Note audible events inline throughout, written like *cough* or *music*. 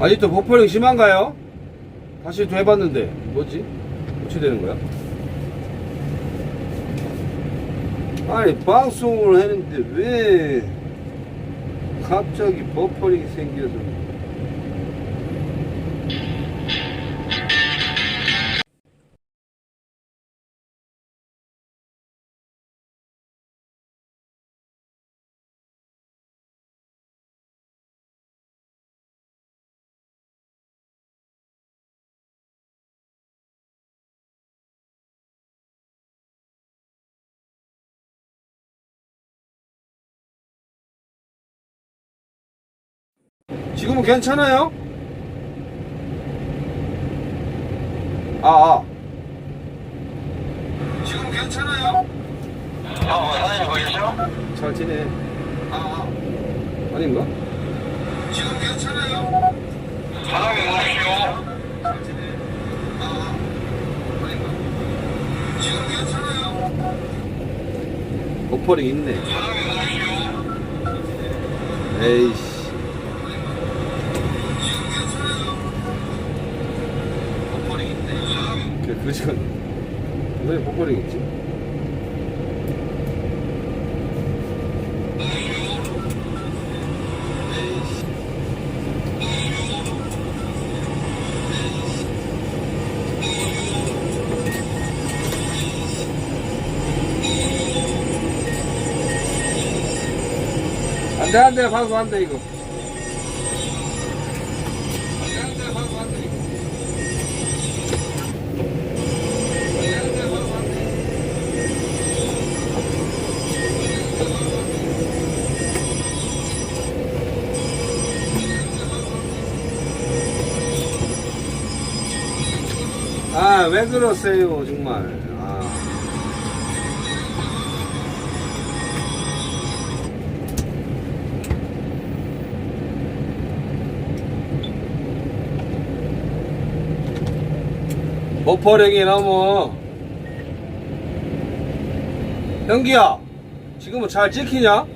아직도 버퍼링 심한가요? 다시 또 해봤는데 뭐지? 어떻게 되는 거야? 아니 방송을 했는데 왜 갑자기 버퍼링이 생겨서 지금은 괜찮아요? 아, 아. 지금은 괜찮아요? 어, 사장님 거기 계셔? 잘 지내. 아, 아. 아닌가? 지금 괜찮아요? 사장님 오십시오. 잘 지내. 아, 아. 아닌가? 지금 괜찮아요? 버퍼링 있네. 사장님 오십시오. 에이씨. 않네. 왜 버퍼링 있지? 에이씨. 안 돼, 안 돼, 방송 안 돼, 이거. 아, 왜 그러세요, 정말. 아. 버퍼링이 너무 현기야 지금은 잘 찍히냐?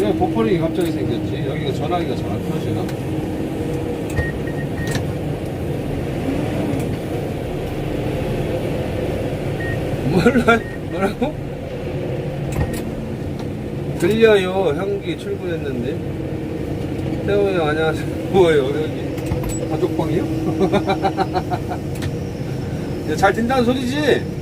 왜 버퍼링이 갑자기 생겼지? 여기가 전화기가 잘 안 켜지나? 뭐라고? 들려요 형기 출근했는데 태호 형 안녕하세요 *laughs* 뭐예요 여기 가족방이요? *laughs* 잘 된다는 소리지?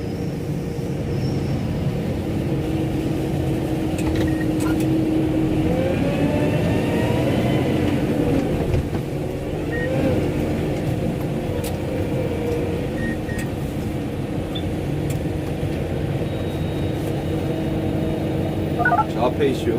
저 앞에 이슈.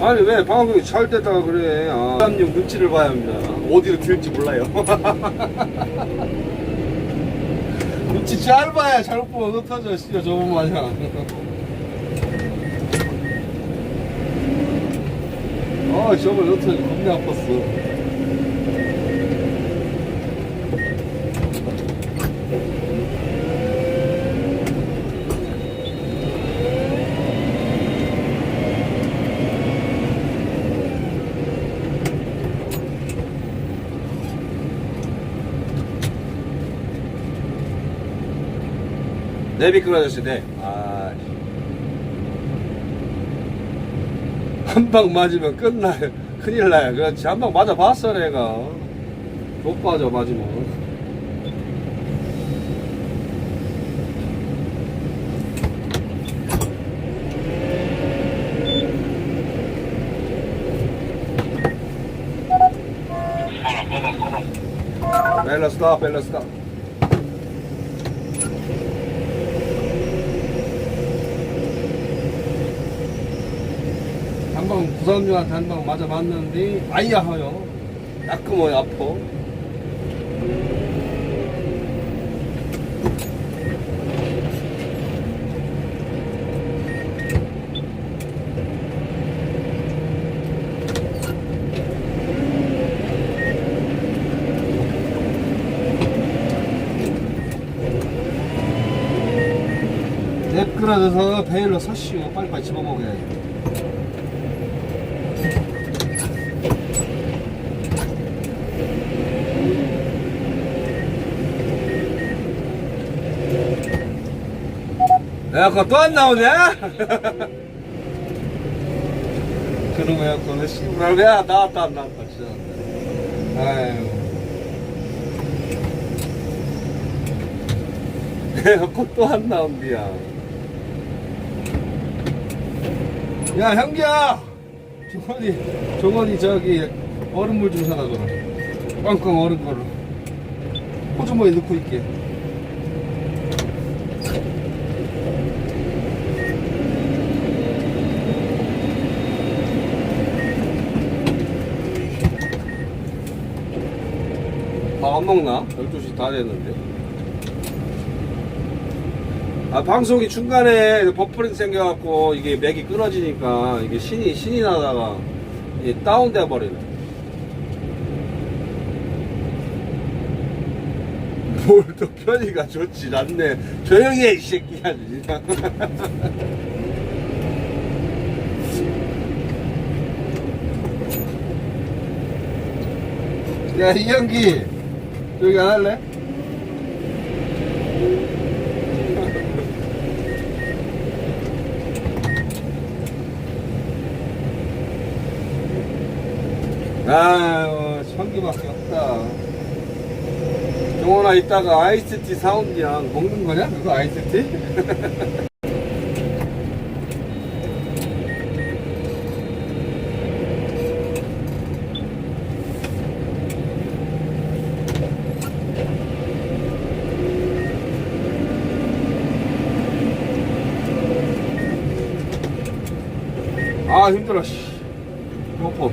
아니 왜 방송이 잘 됐다가 그래? 아, 사람용 눈치를 봐야 합니다. 어디로 튈지 몰라요. *laughs* 눈치 잘 봐야 잘못 보면 씨가 저번 마냥 아, 저걸 넣더니 겁나 아팠어. 네 미끌 아저씨, 네. 아. 한 방 맞으면 끝나요. *laughs* 큰일 나요. 그렇지. 한 방 맞아봤어, 내가. 못 빠져, 맞으면. 뭐라, 뭐가 벨라 스탑 벨라 스탑 한방 부산류한테 한 방 맞아 봤는데 아이야 하요 따끔해요 아파 내끌어져서 베일로 서시오. 빨리빨리 집어먹어야지 에어컨 또 안 나오냐? 그놈 에어컨은 씨발 왜 나왔다 안 나왔다. 진짜. 아유. *laughs* 에어컨 또 안 나온디야. 야 형기야! 종원이 종원이 저기 얼음물 좀 사다 줘라. 꽝꽝 얼은 걸로 호주머니 넣고 있게 먹나? 12시 다 됐는데. 아 방송이 중간에 버퍼링 생겨갖고 이게 맥이 끊어지니까 이게 신이 신이 나다가 이게 다운돼 버리네. *laughs* 뭘또 편의가 좋지 않네. 조용히 해 이 새끼야. 진짜 *laughs* 야 이현기 여기 안 할래? 아유 전기밖에 없다 정원아 이따가 아이스티 사온디야 먹는 거냐 그거 아이스티? *laughs* 아 힘들어 씨. 뽀뽀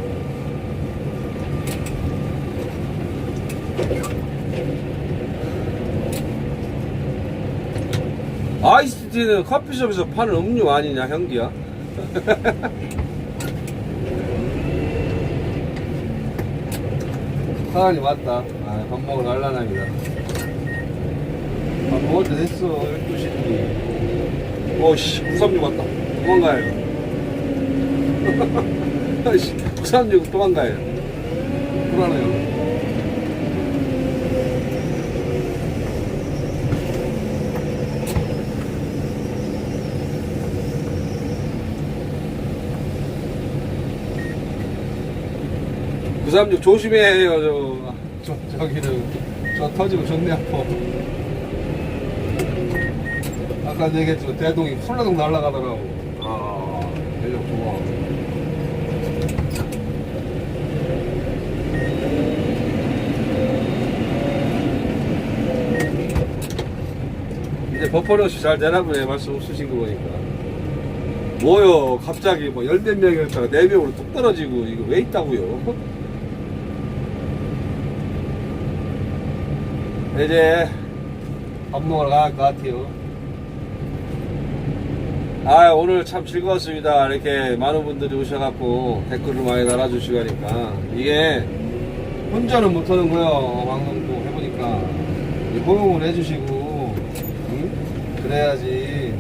아이스티는 커피숍에서 파는 음료 아니냐 형기야? *laughs* 사장님 왔다. 아, 밥 먹으러 갈라납니다. 밥 먹을 때 됐어. 12시인데 오씨. 936 왔다. 도망가요 *laughs* 아이씨 936 도망가요. 불안해요. 구삼육 조심해요 저, 저 저기는. 저 터지고 존내 아파. 아까 얘기했지만 대동이 훌라동 날아가더라고. 아 이제 버퍼러시 잘 되나 보네 말씀 없으신 거 보니까. 뭐요? 갑자기 뭐 열 몇 명이었다가 네 명으로 뚝 떨어지고 이거 왜 있다고요? 이제 밥 먹으러 갈 것 같아요 아 오늘 참 즐거웠습니다 이렇게 많은 분들이 오셔갖고 댓글을 많이 달아주시고 하니까 이게 혼자는 못하는 거예요 방송도 해보니까 이 호응을 해주시고 응? 그래야지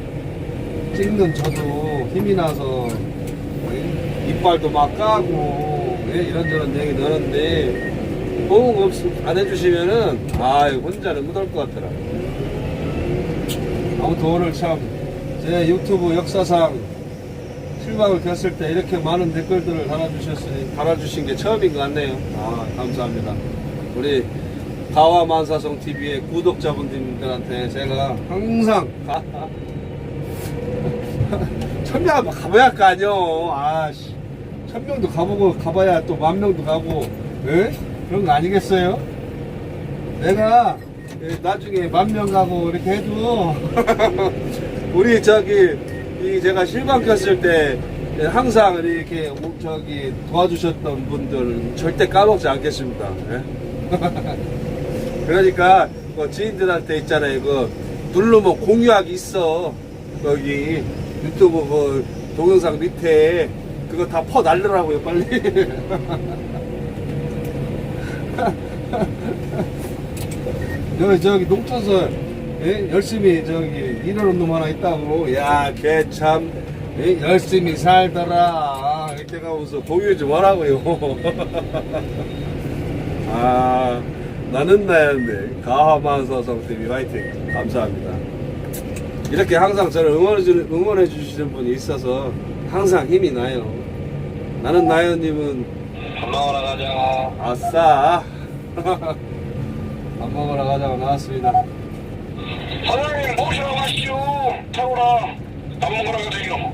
찍는 저도 힘이 나서 응? 이빨도 막 까고 예? 이런저런 얘기 넣었는데 호응 없이 안 해주시면은 아 혼자는 못할 것 같더라 아무튼 오늘 참 제 유튜브 역사상 실망을 겼을 때 이렇게 많은 댓글들을 달아주셨으니 달아주신 게 처음인 것 같네요 아 감사합니다 우리 가와 만사성 TV의 구독자분들한테 제가 항상 *laughs* 천명 한번 가봐야 할거 아니요 아씨 천명도 가보고 가봐야 또 만 명도 가고 에? 그런 거 아니겠어요? 내가 예, 나중에 만 명 가고 이렇게 해도 *laughs* 우리 저기 이 제가 실방 켰을 때 예, 항상 이렇게 오- 저기 도와주셨던 분들 절대 까먹지 않겠습니다. 예? *laughs* 그러니까 그 지인들한테 있잖아요. 그 누르면 공유하기 있어. 거기 유튜브 그 동영상 밑에 그거 다 퍼 날르라고요, 빨리. *laughs* 여기 저기 농촌서 예? 열심히 저기 일하는 놈 하나 있다고. 야걔 참. 열심히 살더라. 이렇게 가면서 공유 좀 하라고요. *laughs* 아 나는 나였네 가하만서 성TV 화이팅. 감사합니다. 이렇게 항상 저를 응원해, 주, 응원해 주시는 분이 있어서 항상 힘이 나요. 나는 나연님은 밥 먹으러 가자. 아싸. *laughs* 밥 먹으러 가자고 나왔습니다 사장님 모시러 가시죠. 타고라. 밥 먹으러 가세요.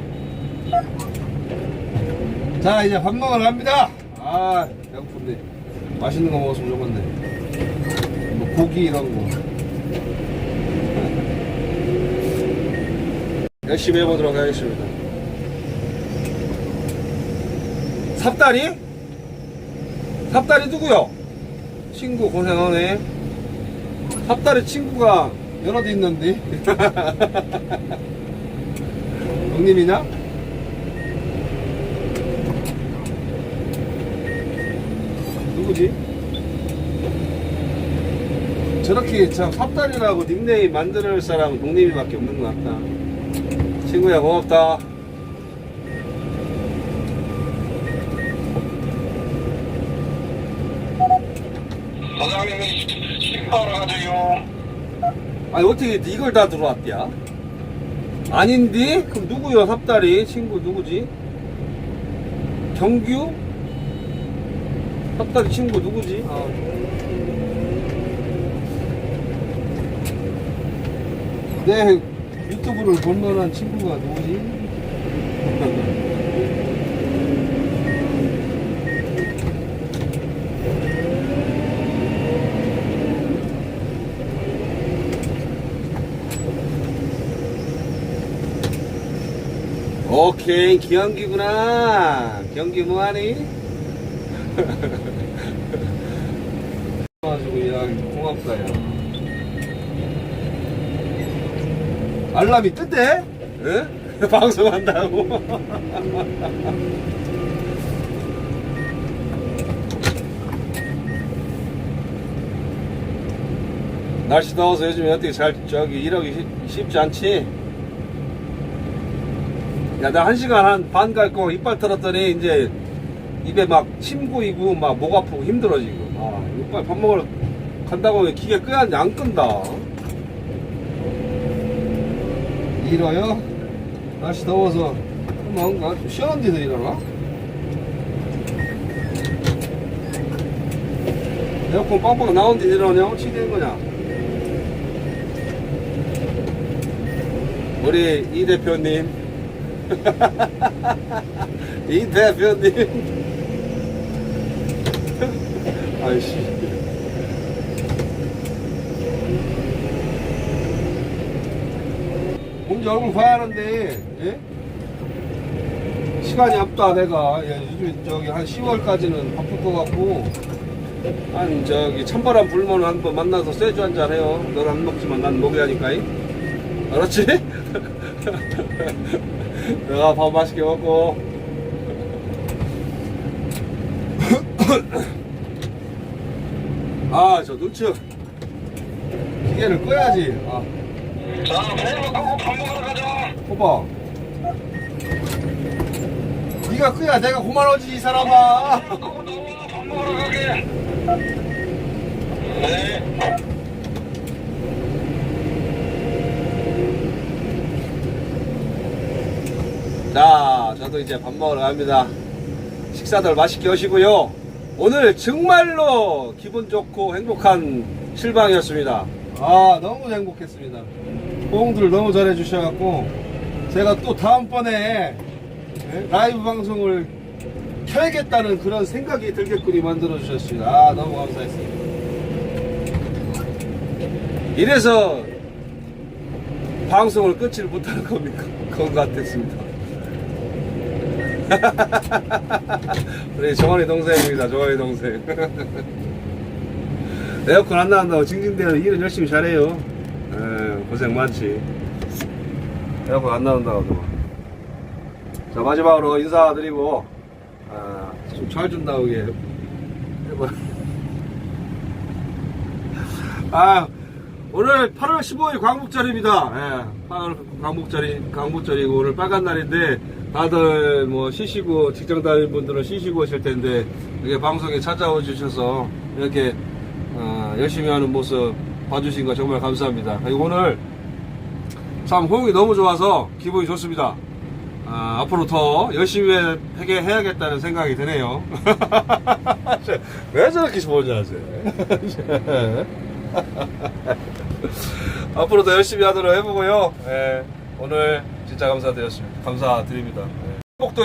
자 이제 밥 먹으러 갑니다 아 배고픈데 맛있는 거 먹었으면 좋겠네 뭐 고기 이런 거 열심히 해보도록 하겠습니다 삽다리? 삽다리 누구요? 친구 고생하네 삽다리 친구가 여럿 있는데 *laughs* 형님이냐? 누구지? 저렇게 참 삽다리라고 닉네임 만들 사람은 동님이밖에 없는 것 같다. 친구야 고맙다. 사장님이 식사하러 가세요. 아니 어떻게 이걸 다 들어왔대야? 아닌데? 그럼 누구요 삽다리? 친구 누구지? 경규? 삽다리 친구 누구지? 아. 내 유튜브를 볼 만한 친구가 누구지? *laughs* 오케이 기영기구나 경기 뭐하니? 가지고 야 고맙다 야 알람이 뜬대? 응? *laughs* 방송한다고? *laughs* 날씨 더워서 요즘에 어떻게 잘 저기 일하기 쉽- 쉽지 않지? 야, 나 한 시간 한 반 갈 거 이빨 털었더니 이제 입에 막 침 고이고 막 목 아프고 힘들어 지금. 아, 이빨 밥 먹으러 간다고 기계 끄야 하는데 안 끈다. 일어요? 날씨 더워서 뭔가 좀 시원한 데서 일어나? 에어컨 빵빵 나온 데 일어나냐? 치대는 거냐? 우리 이 대표님 *laughs* 이 대표님. 아이씨. 먼저 얼굴 봐야 하는데 예? 시간이 없다 내가. 예, 요즘 저기 한 10월까지는 바쁠 것 같고. 한 저기 찬바람 불면 한 번 만나서 쇠주 한잔 해요. 너는 안 먹지만 난 먹여야니까 알았지? *laughs* 내가 밥 맛있게 먹고 아 저 눈치 기계를 꺼야지 아 자, 배를 끄고 밥 먹으러 가자. 오빠 네가 꺼야 내가 고만하지 이 사람아 끄고 나와. 밥 먹으러 가게. 네. 자, 저도 이제 밥 먹으러 갑니다. 식사들 맛있게 하시고요. 오늘 정말로 기분 좋고 행복한 실방이었습니다. 아, 너무 행복했습니다. 호응들 너무 잘해 주셔갖고, 제가 또 다음번에 예, 라이브 방송을 켜야겠다는 그런 생각이 들게끔이 만들어 주셨습니다. 아, 너무 감사했습니다. 이래서 방송을 끊지를 못하는 겁니까? 그건 것 같았습니다. *laughs* 우리 정원이 동생입니다. 정원이 동생. *laughs* 에어컨 안 나온다고 징징대는 일은 열심히 잘해요. 에, 고생 많지. 에어컨 안 나온다고. 도 자, 마지막으로 인사드리고, 아, 좀잘좀 나오게. *laughs* 아, 오늘 8월 15일 광복절입니다. 예, 8월 광복절이, 광복절이고, 오늘 빨간 날인데, 다들 뭐 쉬시고, 직장 다니는 분들은 쉬시고 오실 텐데, 이렇게 방송에 찾아와 주셔서, 이렇게, 어, 열심히 하는 모습 봐주신 거 정말 감사합니다. 오늘, 참 호응이 너무 좋아서 기분이 좋습니다. 아, 앞으로 더 열심히 하게 해야겠다는 생각이 드네요. *laughs* 왜 저렇게 소원하세요? *laughs* 앞으로 더 열심히 하도록 해보고요. 예, 오늘 진짜 감사드렸습니다. 감사드립니다. 예. 꼭도